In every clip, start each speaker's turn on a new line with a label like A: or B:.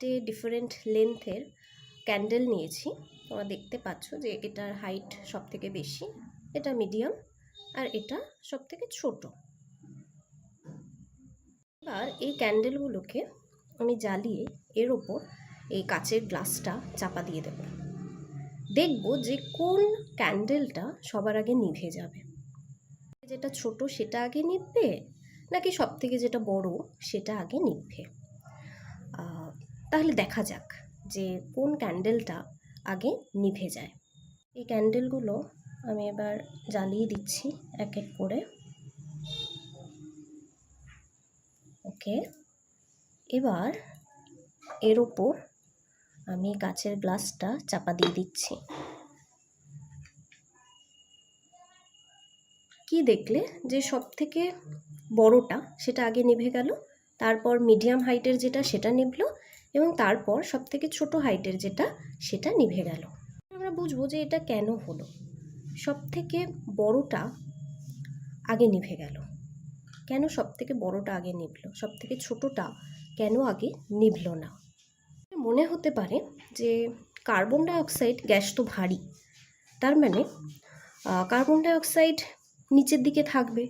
A: চারটে different লেন্থের candle নিয়েছি। তোমরা দেখতে পাচ্ছ যে এটার হাইট সব থেকে বেশি, এটা মিডিয়াম আর এটা সব থেকে ছোট। এবার এই ক্যান্ডেলগুলোকে আমি জ্বালিয়ে এর ওপর এই কাচের গ্লাসটা চাপা দিয়ে দেব। দেখব যে কোন ক্যান্ডেলটা সবার আগে নিভে যাবে। যেটা ছোট সেটা আগে নিভবে, নাকি সব থেকে যেটা বড় সেটা আগে নিভবে? তাহলে দেখা যাক যে কোন ক্যান্ডেলটা আগে নিভে যায়। এই ক্যান্ডেলগুলো আমি এবার জ্বালিয়ে দিচ্ছি এক এক করে। ওকে। এবার এর ওপর আমি কাচের গ্লাসটা চাপা দিয়ে দিচ্ছি। কি দেখলে যে সব থেকে বড়টা সেটা আগে নিভে গেল, তারপর মিডিয়াম হাইটের যেটা সেটা নিভলো এবং তারপর সব থেকে ছোট হাইটের যেটা, সেটা নিভে গেল। আমরা বুঝব যে এটা কেন হলো? সব থেকে বড়টা আগে নিভে গেল। কেন সব থেকে বড়টা আগে নিভলো? সব থেকে ছোটটা কেন আগে নিভলো না? মনে হতে পারে যে কার্বন ডাইঅক্সাইড গ্যাস তো ভারী। তার মানে কার্বন ডাইঅক্সাইড নিচের দিকে থাকবে।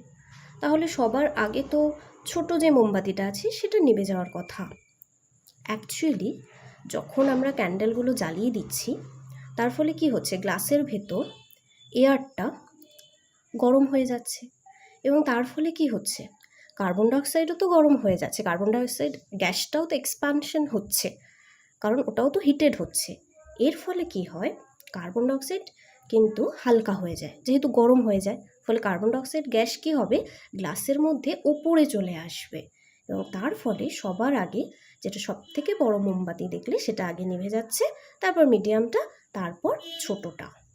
A: তাহলে সবার আগে তো ছোট যে মোমবাতিটা আছে, সেটা নিভে যাওয়ার কথা। অ্যাকচুয়ালি যখন আমরা ক্যান্ডেলগুলো জ্বালিয়ে দিচ্ছি, তার ফলে কি হচ্ছে? গ্লাসের ভেতর এয়ারটা গরম হয়ে যাচ্ছে। এবং তার ফলে কি হচ্ছে? কার্বন ডাইঅক্সাইডও তো গরম হয়ে যাচ্ছে। কার্বন ডাইঅক্সাইড গ্যাসটাও তো এক্সপানশন হচ্ছে। কারণ ওটাও তো হিটেড হচ্ছে। এর ফলে কি হয়? কার্বন ডাইঅক্সাইড কিন্তু হালকা হয়ে যায়। যেহেতু গরম হয়ে যায়, ফলে কার্বন ডাইঅক্সাইড গ্যাস কি হবে? গ্লাসের মধ্যে ওপরে চলে আসবে। এবং তার ফলে সবার আগে যেটা সব থেকে বড় মোমবাতি দেখলে সেটা আগে নিভে যাচ্ছে, তারপর মিডিয়ামটা তারপর ছোটটা।